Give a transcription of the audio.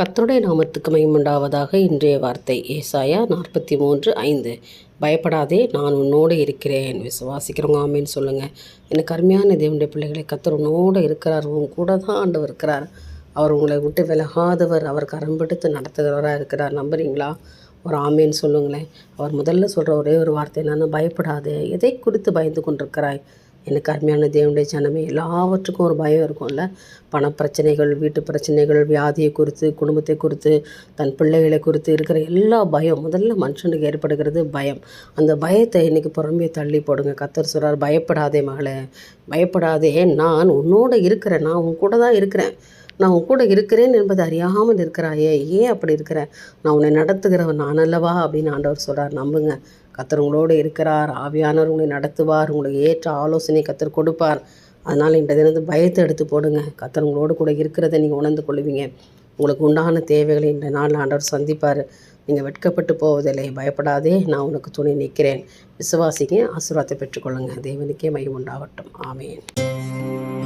கத்தருடைய நாமத்துக்கு மையமுண்டாவதாக இன்றைய வார்த்தை. ஏசாயா நாற்பத்தி மூன்று ஐந்து. பயப்படாதே நான் உன்னோடு இருக்கிறேன். விசுவாசிக்கிறவங்க ஆமேன்னு சொல்லுங்கள் எனக்கு அருமையான தேவனுடைய பிள்ளைகளை கத்தர் உன்னோடு இருக்கிறார் உன் கூட தான் ஆண்டவர் இருக்கிறார். அவர் உங்களை விட்டு விலகாதவர் அவர் கரம்பெடுத்து நடத்துகிறவராக இருக்கிறார். நம்புறீங்களா? ஒரு ஆமேன்னு சொல்லுங்களேன். அவர் முதல்ல சொல்கிற ஒரே ஒரு வார்த்தை என்னென்னா பயப்படாதே எதை குறித்து பயந்து கொண்டிருக்கிறாய்? எனக்கு அருமையான தேவனுடைய ஜனமே எல்லாவற்றுக்கும் ஒரு பயம் இருக்கும்ல? பணப்பிரச்சனைகள் வீட்டு பிரச்சனைகள் வியாதியை குறித்து குடும்பத்தை குறித்து தன் பிள்ளைகளை குறித்து இருக்கிற எல்லா பயம் முதல்ல மனுஷனுக்கு ஏற்படுகிறது பயம். அந்த பயத்தை இன்றைக்கி புறம்பே தள்ளி போடுங்க. கத்தர் சொல்கிறார் பயப்படாதே மகளே பயப்படாதே. நான் உன்னோட இருக்கிறேன். நான் உன் கூட தான் இருக்கிறேன். நான் உன் கூட இருக்கிறேன் என்பது அறியாமல் இருக்கிறாயே. ஏன் அப்படி இருக்கிற? நான் உன்னை நடத்துகிறவன் நான் அல்லவா? அப்படின்னு ஆண்டவர் சொல்கிறார் நம்புங்க. கத்தர் உங்களோடு இருக்கிறார். ஆவியானவர் உங்களை நடத்துவார். உங்களுக்கு ஏற்ற ஆலோசனை கத்தர் கொடுப்பார். அதனால் இந்த தினத்து பயத்தை எடுத்து போடுங்க. கத்தர் உங்களோடு கூட இருக்கிறத நீங்கள் உணர்ந்து கொள்வீங்க உங்களுக்கு உண்டான தேவைகளை இந்த நாள் ஆண்டவர் சந்திப்பார். நீங்கள் வெட்கப்பட்டு போவதில்லை. பயப்படாதே. நான் உனக்கு துணை நிற்கிறேன். விசுவாசிங்க. ஆசீர்வாதத்தை பெற்றுக்கொள்ளுங்க. தேவனுக்கே மையம் உண்டாகட்டும் ஆமேன்.